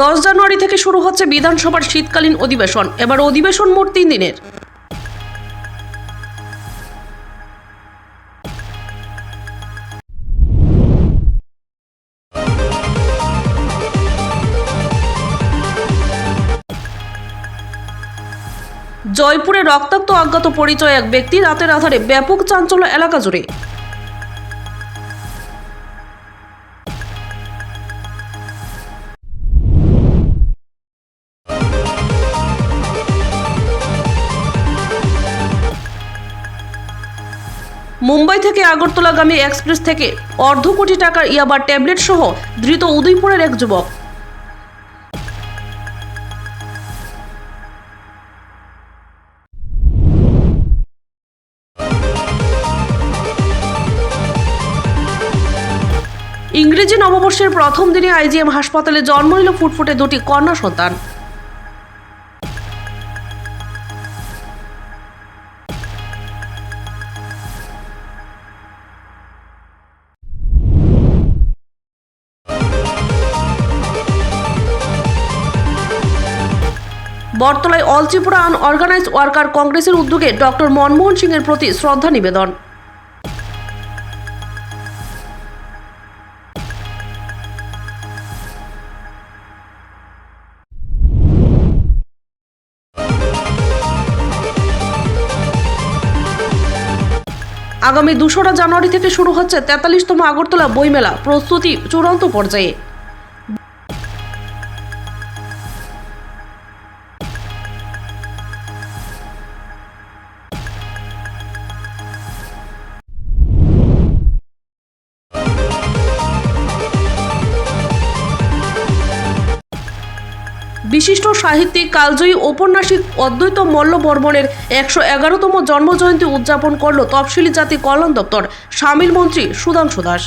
দশ জানুয়ারি থেকে শুরু হচ্ছে বিধানসভার শীতকালীন অধিবেশন। এবার অধিবেশন মোট তিন দিনের। জয়পুরে রক্তাক্ত অজ্ঞাত পরিচয় এক ব্যক্তি, রাতের আধারে ব্যাপক চাঞ্চল্য এলাকা জুড়ে। মুম্বাই থেকে আগরতলাগামী এক্সপ্রেস থেকে অর্ধ কোটি টাকার ইয়াবার ট্যাবলেট সহ ধৃত উদয়পুরের এক যুবক। ইংরেজি নববর্ষের প্রথম দিনে আইজিএম হাসপাতালে জন্ম নিল ফুটফুটে দুটি কন্যা সন্তান। বটতলায় অল ত্রিপুরা আনঅর্গানাইজড ওয়ার্কার কংগ্রেসের উদ্যোগে ডক্টর মনমোহন সিংয়ের প্রতি শ্রদ্ধা নিবেদন। আগামী দুশোরা জানুয়ারি থেকে শুরু হচ্ছে তেতাল্লিশতম আগরতলা বইমেলা। প্রস্তুতি চূড়ান্ত পর্যায়ে। বিশিষ্ট সাহিত্যিক কালজয়ী ঔপন্যাসিক অদ্বৈত মল্ল বর্মনের একশো এগারোতম জন্মজয়ন্তী উদযাপন করল তফসিলি জাতি কল্যাণ দপ্তর। সামিল মন্ত্রী সুধাংশু দাস।